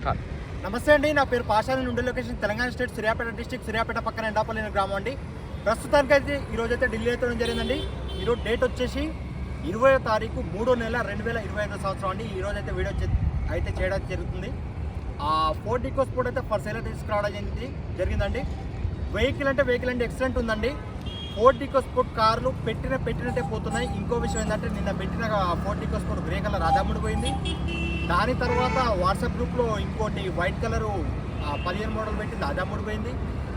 Start నమస్తే అండి నా పేరు పాషాని నుండి location Telangana state Suryapet district Suryapet పక్కన ఎండాపల్లి గ్రామం అండి. ప్రస్తుతానికి అయితే ఈరోజు అయితే ఢిల్లీ అయితే జరిగిందండి. ఈరోజు డేట్ వచ్చేసి ఇరవై తారీఖు మూడో నెల రెండు వేల ఇరవై ఐదో సంవత్సరం అండి. ఈరోజు అయితే వీడియో చే- అయితే చేయడం జరుగుతుంది. ఆ ఫోర్ ఈకో స్పోర్ట్ అయితే ఫర్ సేల్ తీసుకురావడం జరిగింది జరిగిందండి. వెహికల్ అంటే వెహికల్ అంటే ఎక్సలెంట్ ఉందండి. ఫోర్టీకో స్పోర్ట్ కార్లు పెట్టిన పెట్టినట్టే పోతున్నాయి. ఇంకో విషయం ఏంటంటే నిన్న పెట్టిన ఫోర్టీకో స్పోర్ట్ గ్రే కలర్ అదమ్ముడు పోయింది. దాని తర్వాత వాట్సాప్ గ్రూప్లో ఇంకోటి వైట్ కలరు ఆ, పదిహేను మోడల్ పెట్టింది అది అమ్ముడిపోయింది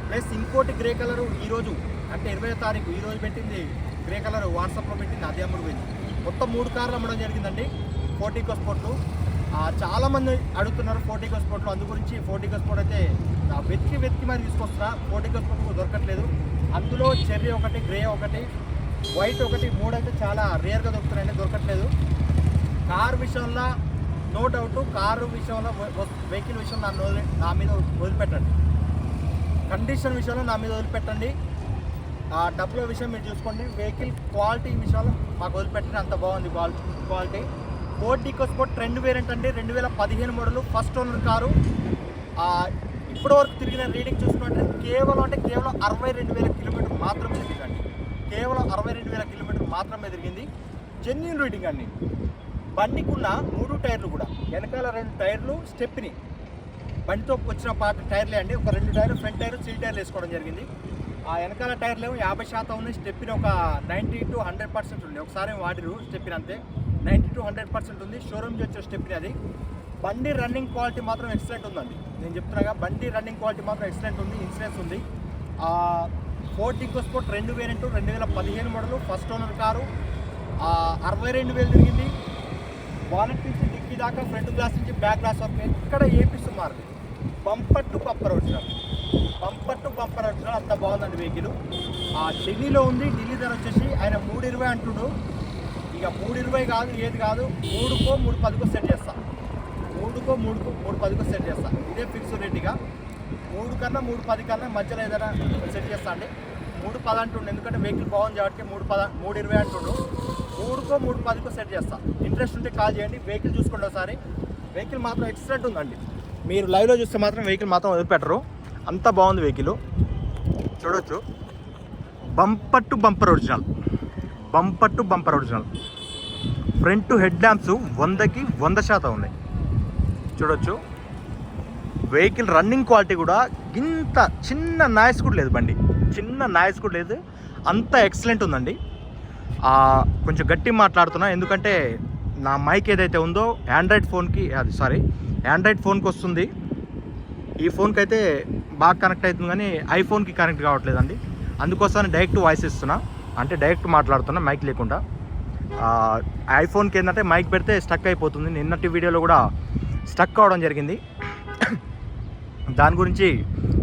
ప్లస్ ఇంకోటి గ్రే కలరు ఈరోజు అంటే ఇరవై తారీఖు ఈరోజు పెట్టింది గ్రే కలర్ వాట్సాప్లో పెట్టింది అది అమ్ముడిపోయింది మొత్తం మూడు కార్లు అమ్మడం జరిగిందండి ఫోర్టీకో స్పోర్ట్లు చాలామంది అడుగుతున్నారు ఫోర్టీకో స్పోర్ట్లు అందు గురించి ఫోర్టీకో స్పోర్ట్ అయితే వెతికి వెతికి మరి తీసుకొస్తున్నా. ఫోర్టీకో స్పోర్ట్ దొరకట్లేదు. అందులో చెర్రీ ఒకటి గ్రే ఒకటి వైట్ ఒకటి మూడు అయితే చాలా రేర్గా దొరుకుతున్నాయండి. దొరకట్లేదు. కార్ విషయంలో నో డౌట్ కారు విషయంలో వెహికల్ విషయంలో నన్ను నా మీద వదిలిపెట్టండి. కండిషన్ విషయంలో నా మీద వదిలిపెట్టండి. ఆ డబ్బుల విషయం మీరు చూసుకోండి. వెహికల్ క్వాలిటీ విషయంలో మాకు వదిలిపెట్టండి అంత బాగుంది quality. Ford Ford EcoSport Trend variant అండి. రెండు వేల పదిహేను మోడల్ ఫస్ట్ ఓనర్ కారు. ఇప్పటివరకు ఇప్పటి వరకు తిరిగిన రీడింగ్ చూసుకుంటే కేవలం అంటే కేవలం అరవై రెండు వేల కిలోమీటర్ మాత్రమే తిరిగండి కేవలం అరవై రెండు వేల కిలోమీటర్ మాత్రమే తిరిగింది. జెన్యున్ రీడింగ్ అండి. బండికున్న మూడు టైర్లు కూడా. వెనకాల రెండు టైర్లు స్టెప్ని. బండితో వచ్చిన పార్ట్ టైర్లే అండి. ఒక రెండు టైర్లు ఫ్రంట్ టైర్ సీల్ టైర్లు వేసుకోవడం జరిగింది. ఆ వెనకాల టైర్లు ఏమో యాభై శాతం ఉన్నాయి. స్టెప్పిన ఒక నైంటీ టు హండ్రెడ్ పర్సెంట్ ఉంది ఒకసారి వాడిరు స్టెప్పిన అంతే. నైంటీ టు హండ్రెడ్ పర్సెంట్ ఉంది. షోరూమ్ వచ్చే స్టెప్పిన అది. బండి రన్నింగ్ క్వాలిటీ మాత్రం ఎక్సలెంట్ ఉందండి. నేను చెప్తున్నాగా బండి రన్నింగ్ క్వాలిటీ మాత్రం ఎక్సలెంట్ ఉంది ఇన్సూరెన్స్ ఉంది. ఫోర్ట్ ఈకోస్పోర్ట్ రెండు వేరియంట్ రెండు వేల పదిహేను మోడలు ఫస్ట్ ఓనర్ కారు. అరవై రెండు వేలు తిరిగింది. బానెట్ నుంచి డిక్కీ దాకా ఫ్రంట్ గ్లాస్ నుంచి బ్యాక్ గ్లాస్ వరకు ఎక్కడ ఏపీస్ మారదు బంపర్ టు బంపర్ వచ్చినారు బంపర్ టు బంపర్ వచ్చినారు అంత బాగుందండి వెహికల్ ఆ ఢిల్లీలో ఉంది ఢిల్లీ ధర వచ్చేసి ఆయన మూడు ఇరవై అంటుడు. ఇక మూడు ఇరవై కాదు ఏది కాదు మూడుకో మూడు పదికో సెట్ చేస్తాను మూడుకో మూడుకో మూడు పదికో సెట్ చేస్తా. ఇదే ఫిక్స్ రేట్గా మూడు కన్నా మూడు పది కన్నా మధ్యలో ఏదైనా సెట్ చేస్తా అండి. మూడు పది అంటుండు ఎందుకంటే వెహికల్ బాగుంది కాబట్టి మూడు పద మూడు ఇరవై అంటుండు. మూడుకో మూడు పదికో సెట్ చేస్తా. ఇంట్రెస్ట్ ఉంటే కాల్ చేయండి వెహికల్ చూసుకోండి ఒకసారి. వెహికల్ మాత్రం ఎక్సలెంట్ ఉందండి. మీరు లైవ్లో చూస్తే మాత్రం వెహికల్ మాత్రం వదిలిపెట్టరు. అంత బాగుంది వెహికల్ చూడొచ్చు. Bumper to bumper original bumper to bumper original front head lamps వందకి వంద శాతం ఉన్నాయి. చూడొచ్చు. వెహికల్ రన్నింగ్ క్వాలిటీ కూడా ఇంత చిన్న నాయిస్ కూడా లేదు బండి. చిన్న నాయిస్ కూడా లేదు. అంత ఎక్సలెంట్ ఉందండి. కొంచెం గట్టి మాట్లాడుతున్నా. ఎందుకంటే నా మైక్ ఏదైతే ఉందో ఆండ్రాయిడ్ ఫోన్కి అది సారీ ఆండ్రాయిడ్ ఫోన్కి వస్తుంది. ఈ ఫోన్కి అయితే బాగా కనెక్ట్ అవుతుంది కానీ ఐఫోన్కి కనెక్ట్ కావట్లేదండి. అందుకోసం డైరెక్ట్ వాయిస్ ఇస్తున్నా. అంటే డైరెక్ట్ మాట్లాడుతున్నా మైక్ లేకుండా. ఐఫోన్కి ఏంటంటే మైక్ పెడితే స్టక్ అయిపోతుంది. నిన్నటి వీడియోలో కూడా స్టక్ అవడం జరిగింది. దాని గురించి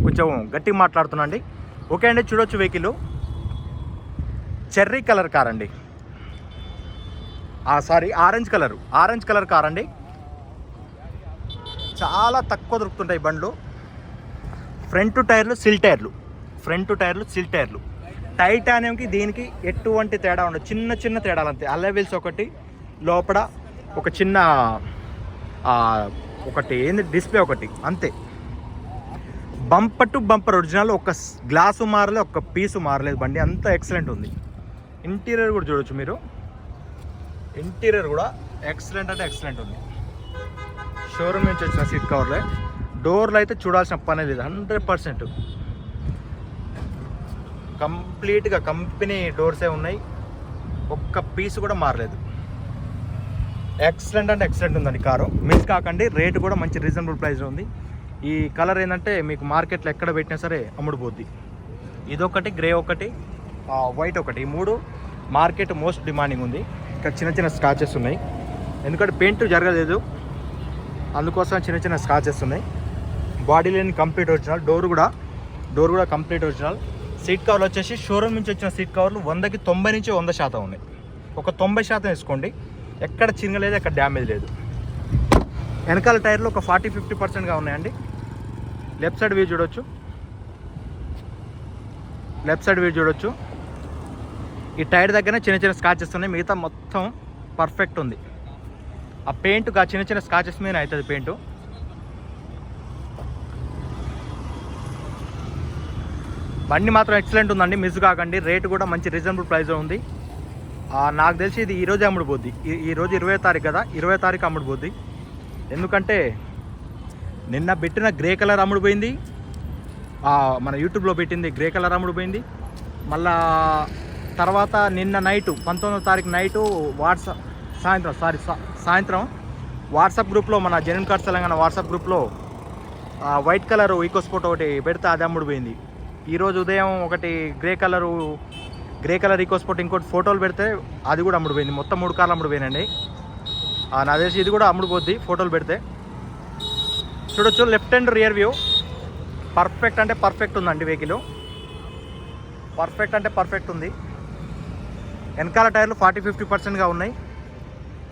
కొంచెం గట్టిగా మాట్లాడుతున్నా అండి. ఓకే అండి చూడొచ్చు వెహికల్. చెర్రీ కలర్ కార్ అండి. Sorry orange colour. Orange colour car అండి. చాలా తక్కువ దొరుకుతుంటాయి బండ్లు. ఫ్రంట్ టైర్లు సిల్ టైర్లు. ఫ్రంట్ టైర్లు సిల్ టైర్లు. టైటానియంకి దీనికి ఎటువంటి తేడా ఉండదు. చిన్న చిన్న తేడాలు అంతే. అల్లెవిల్స్ ఒకటి లోపల ఒక చిన్న ఒకటి ఏంది? డిస్ప్లే ఒకటి. అంతే. బంపర్ టు బంపర్ ఒరిజినల్ ఒక గ్లాసు మారలేదు ఒక పీసు మారలేదు. బండి అంత ఎక్సలెంట్ ఉంది. ఇంటీరియర్ కూడా చూడొచ్చు మీరు. ఇంటీరియర్ కూడా ఎక్సలెంట్ అంటే ఎక్సలెంట్ ఉంది. షోరూమ్ నుంచి వచ్చిన సీట్ కవర్లే డోర్లు అయితే చూడాల్సిన పని లేదు. హండ్రెడ్ పర్సెంట్ కంప్లీట్గా కంపెనీ డోర్సే ఉన్నాయి. ఒక్క పీస్ కూడా మారలేదు. ఎక్సలెంట్ అంటే ఎక్సలెంట్ ఉందండి కారు. మిస్ కాకండి రేటు కూడా మంచి రీజనబుల్ ప్రైస్లో ఉంది. ఈ కలర్ ఏంటంటే మీకు మార్కెట్లో ఎక్కడ పెట్టినా సరే అమ్ముడుపోద్ది. ఇదొకటి గ్రే ఒకటి వైట్ ఒకటి. ఈ మూడు మార్కెట్ మోస్ట్ డిమాండింగ్ ఉంది. ఇక్కడ చిన్న చిన్న స్కాచెస్ ఉన్నాయి. ఎందుకంటే పెయింట్ జరగలేదు. అందుకోసం చిన్న చిన్న స్కాచెస్ ఉన్నాయి. బాడీ లేని కంప్లీట్ ఒరిజినల్ డోర్ కూడా డోర్ కూడా కంప్లీట్ ఒరిజినల్ సీట్ కవర్లు వచ్చేసి షోరూమ్ నుంచి వచ్చిన సీట్ కవర్లు వందకి తొంభై నుంచి వంద శాతం ఉన్నాయి. ఒక తొంభై శాతం వేసుకోండి. ఎక్కడ చిరగలేదు ఎక్కడ డ్యామేజ్ లేదు. వెనకాల టైర్లు ఒక ఫార్టీ ఫిఫ్టీ పర్సెంట్గా ఉన్నాయండి. లెఫ్ట్ సైడ్ వ్యూ చూడొచ్చు. లెఫ్ట్ సైడ్ వ్యూ చూడొచ్చు. ఈ టైర్ దగ్గరనే చిన్న చిన్న స్కాచెస్ ఉన్నాయి. మిగతా మొత్తం పర్ఫెక్ట్ ఉంది. ఆ పెయింట్ ఆ చిన్న చిన్న స్కాచెస్ మీద అవుతుంది పెయింట్. బండి మాత్రం ఎక్సలెంట్ ఉందండి. మిస్ కాకండి. రేటు కూడా మంచి రీజనబుల్ ప్రైస్లో ఉంది. నాకు తెలిసి ఇది ఈరోజే అమ్ముడుపోద్ది ఈ రోజు ఇరవై తారీఖు కదా ఇరవై తారీఖు అమ్ముడుపోద్ది ఎందుకంటే నిన్న పెట్టిన గ్రే కలర్ అమ్ముడుపోయింది మన యూట్యూబ్లో పెట్టింది గ్రే కలర్ అమ్ముడుపోయింది మళ్ళా తర్వాత నిన్న నైటు పంతొమ్మిదో తారీఖు నైటు వాట్సాప్ సాయంత్రం సారీ సాయంత్రం వాట్సాప్ గ్రూప్లో మన జనన్ కార్డ్స్ తెలంగాణ వాట్సాప్ గ్రూప్లో వైట్ కలర్ ఈకోస్పోర్ట్ ఒకటి పెడితే అది అమ్ముడుపోయింది ఈరోజు ఉదయం ఒకటి grey colour grey colour EcoSport ఇంకోటి ఫోటోలు పెడితే అది కూడా అమ్ముడుపోయింది. మొత్తం మూడు కార్లు అమ్ముడుపోయినండి ఆ, నా తెలిసి ఇది కూడా అమ్ముడుపోద్ది ఫోటోలు పెడితే. చూడొచ్చు left and rear view perfect అంటే పర్ఫెక్ట్ ఉందండి వెహికల్ పర్ఫెక్ట్ అంటే పర్ఫెక్ట్ ఉంది. వెనకాల టైర్లు ఫార్టీ ఫిఫ్టీ పర్సెంట్గా ఉన్నాయి.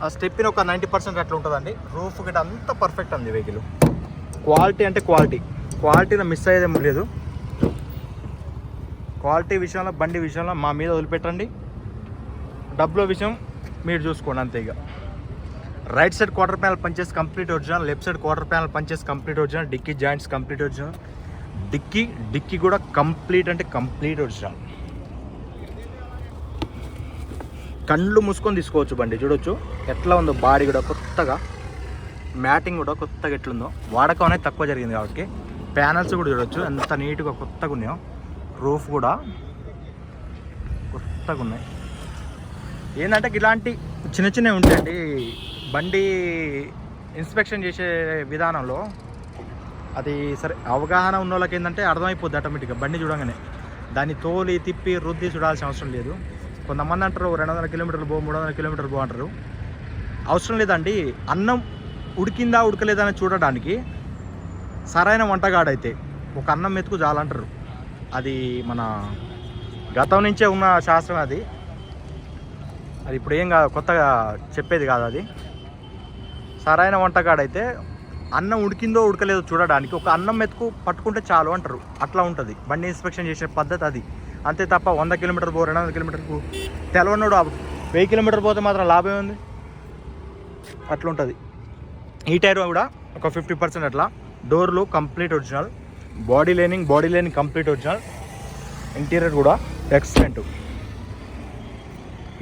ఆ స్టెప్పిన ఒక నైంటీ పర్సెంట్ అట్లా ఉంటుందండి. రూఫ్ గట్ అంతా పర్ఫెక్ట్ ఉంది వెహికల్ క్వాలిటీ అంటే క్వాలిటీ క్వాలిటీలో మిస్ అయ్యేదేమో లేదు. క్వాలిటీ విషయంలో బండి విషయంలో మా మీద వదిలిపెట్టండి. డబ్బుల విషయం మీరు చూసుకోండి అంతే ఇక. Right side quarter panel పంచేసి complete original left side quarter panel పంచేసి complete original dickey joints complete original dickey dickey కూడా కంప్లీట్ అంటే కంప్లీట్ ఒరిజినల్ కళ్ళు మూసుకొని తీసుకోవచ్చు బండి చూడొచ్చు. ఎట్లా ఉందో బాడీ కూడా కొత్తగా మ్యాటింగ్ కూడా కొత్తగా ఎట్లుందో. వాడకం అనేది తక్కువ జరిగింది కాబట్టి ప్యానల్స్ కూడా చూడొచ్చు. ఎంత నీట్గా కొత్తగా ఉన్నాయో. రూఫ్ కూడా కొత్తగా ఉన్నాయి ఏంటంటే ఇలాంటి చిన్న చిన్నవి ఉంటాయండి. బండి ఇన్స్పెక్షన్ చేసే విధానంలో అది సరే అవగాహన ఉన్న వాళ్ళకి ఏంటంటే అర్థమైపోద్ది ఆటోమేటిక్గా బండి చూడగానే. దాన్ని తోలి తిప్పి రుద్ది చూడాల్సిన అవసరం లేదు. కొంతమంది అంటారు రెండు వందల కిలోమీటర్లు పో మూడు వందల కిలోమీటర్లు పో అంటారు. అవసరం లేదండి. అన్నం ఉడికిందా ఉడకలేదా అని చూడడానికి సరైన వంటగాడైతే ఒక అన్నం మెతుకు చాలంటారు. అది మన గతం నుంచే ఉన్న శాస్త్రం అది. అది ఇప్పుడు ఏం కాదు కొత్తగా చెప్పేది కాదు అది. సరైన వంటకాడైతే అన్నం ఉడికిందో ఉడకలేదో చూడడానికి ఒక అన్నం మెతుకు పట్టుకుంటే చాలు అంటారు. అట్లా ఉంటుంది. బండి ఇన్స్పెక్షన్ చేసే పద్ధతి అది. అంతే తప్ప వంద కిలోమీటర్ పో రెండు వందల కిలోమీటర్కు తెలవనోడు వెయ్యి కిలోమీటర్ పోతే మాత్రం లాభం ఉంది అట్లా ఉంటుంది ఈ టైర్ కూడా ఒక ఫిఫ్టీ పర్సెంట్ అట్లా. డోర్లు complete original. Body lining body lining complete original. Interior కూడా ఎక్సలెంట్.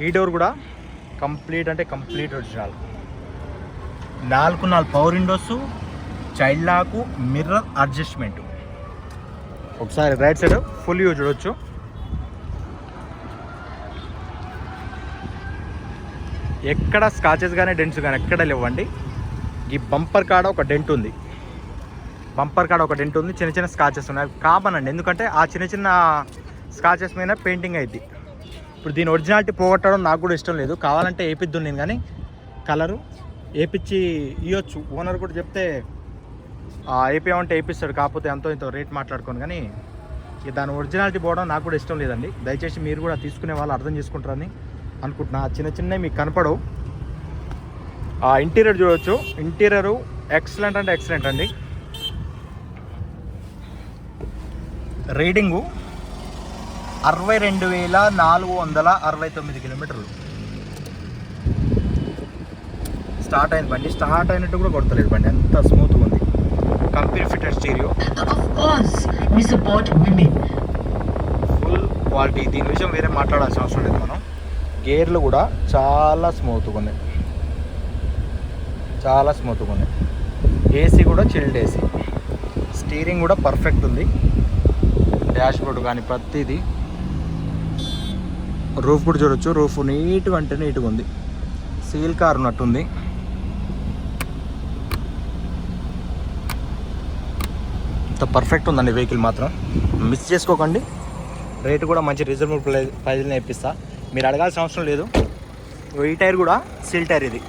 ఈ డోర్ కూడా కంప్లీట్ అంటే కంప్లీట్ ఒరిజినల్. నాలుగు నాలుగు power windows child lock mirror adjustment. ఒకసారి రైట్ సైడ్ ఫుల్ యూ చూడొచ్చు. ఎక్కడ స్కాచెస్ కానీ డెంట్స్ కానీ ఎక్కడ లేవండి. ఈ బంపర్ కాడ ఒక డెంట్ ఉంది. బంపర్ కాడ ఒక డెంట్ ఉంది చిన్న చిన్న స్కాచెస్ ఉన్నాయి. కామన్ అండి ఎందుకంటే ఆ చిన్న చిన్న స్కాచెస్ మీద పెయింటింగ్ అయింది ఇప్పుడు దీని ఒరిజినాలిటీ పోగొట్టడం నాకు కూడా ఇష్టం లేదు. కావాలంటే వేపిద్దు నేను కానీ కలరు వేపించి ఇవ్వచ్చు ఓనర్ కూడా చెప్తే వేపేమంటే వేపిస్తాడు. కాకపోతే ఎంతో ఇంతో రేట్ మాట్లాడుకోను కానీ దాని ఒరిజినాలిటీ పోవడం నాకు కూడా ఇష్టం లేదండి. దయచేసి మీరు కూడా తీసుకునే వాళ్ళు అర్థం చేసుకుంటారని అనుకుంటున్నా. ఆ చిన్న చిన్నవి మీకు కనపడవు. ఆ ఇంటీరియర్ చూడవచ్చు ఇంటీరియరు ఎక్సలెంట్ అంటే ఎక్సలెంట్ అండి. రీడింగు అరవై రెండు వేల నాలుగు వందల అరవై తొమ్మిది కిలోమీటర్లు. స్టార్ట్ అయింది బండి. స్టార్ట్ అయినట్టు కూడా కొడతలేదు బండి. ఎంత స్మూత్గా ఉంది. Company fitted stereo. Full quality దీని విషయం వేరే మాట్లాడాల్సిన అవసరం లేదు మనం. గేర్లు కూడా చాలా స్మూత్గా ఉన్నాయి. చాలా స్మూత్గా ఉన్నాయి. ఏసీ కూడా చిల్డ్ ఏసీ స్టీరింగ్ కూడా పర్ఫెక్ట్ ఉంది. డాష్ బోర్డు కానీ ప్రతిదీ. రూఫ్ కూడా చూడొచ్చు. రూఫ్ నీట్గా అంటే నీట్గా ఉంది. సీల్ కార్ ఉన్నట్టుంది ఇంత పర్ఫెక్ట్ ఉందండి వెహికల్ మాత్రం. మిస్ చేసుకోకండి. రేటు కూడా మంచి రీజనబుల్ ప్రైస్ ప్రైజ్లో మీరు అడగాల్సిన అవసరం లేదు. ఈ టైర్ కూడా సిల్ టైర్ ఇది.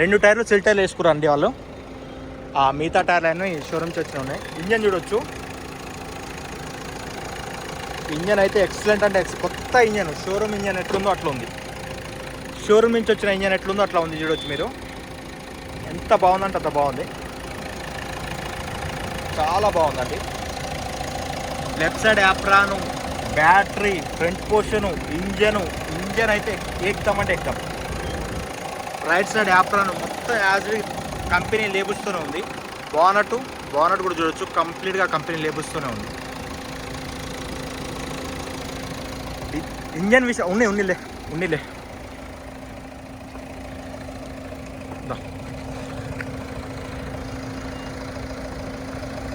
రెండు టైర్లు సిల్ టైర్లు వేసుకురండి వాళ్ళు. ఆ మిగతా టైర్లు అయినా ఈ షోరూమ్స్ వచ్చిన ఉన్నాయి. ఇంజన్ చూడొచ్చు. ఇంజన్ అయితే ఎక్సలెంట్ అంటే ఎక్స్ కొత్త ఇంజన్ షోరూమ్ ఇంజన్ ఎట్లుందో అట్లా ఉంది. షోరూమ్ నుంచి వచ్చిన ఇంజన్ ఎట్లుందో అట్లా ఉంది చూడొచ్చు మీరు. ఎంత బాగుందంటే అంత బాగుంది. చాలా బాగుందండి. Left side apron battery front portion engine engine అయితే ఏకదం అంటే ఏకదం. రైట్ సైడ్ యాప్రాను మొత్తం యాజ్ కంపెనీ లేబుల్స్తూనే ఉంది. బానట్ బానట్ కూడా చూడొచ్చు. కంప్లీట్గా కంపెనీ లేబుల్స్తూనే ఉంది. ఇంజన్ విషయం ఉన్నాయి ఉన్నిలే ఉన్నిలే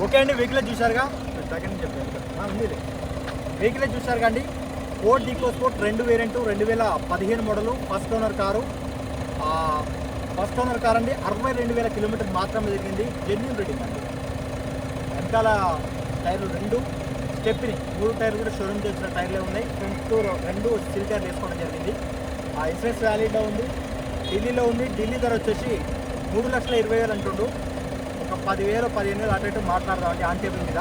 ఓకే అండి వెహికల్ చూసారుగా సెకండ్ చెప్పాను ఉన్నిలే వెహికల్ చూసారుగా అండి? ఫోర్డ్ డీకో స్పోర్ట్ రెండు వేరెంటు రెండు వేల పదిహేను model first owner car. First owner car అండి అరవై రెండు వేల కిలోమీటర్ మాత్రమే జరిగింది. జెన్యున్ రేటింగ్ అండి. వెనకాల టైర్లు రెండు చెప్పి మూడు టైర్లు కూడా షోరూమ్ చేసిన టైర్లే ఉన్నాయి. ఫ్రంట్ రెండు స్టీల్ టైర్లు వేసుకోవడం జరిగింది. ఆ ఇన్సూరెన్స్ వ్యాలీలో ఉంది. ఢిల్లీలో ఉంది. ఢిల్లీ ధర వచ్చేసి మూడు లక్షల ఇరవై వేలు అంటుండు ఒక పదివేలు పదిహేను వేలు అటు ఇటు మాట్లాడదామండి ఆన్ టేబుల్ మీద.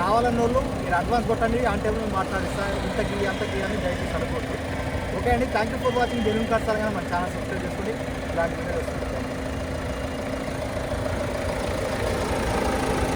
కావాలన్న వాళ్ళు మీరు అడ్వాన్స్ కొట్టండి. ఆన్ టేబుల్ మీద మాట్లాడిస్తా ఇంతకి గీ అని దయచేసి అనుకోండి ఓకే అండి. Thank you for watching. Genuine Cars మన ఛానల్ సబ్స్క్రైబ్ చేసుకోండి. ఇలాంటి వీడియోస్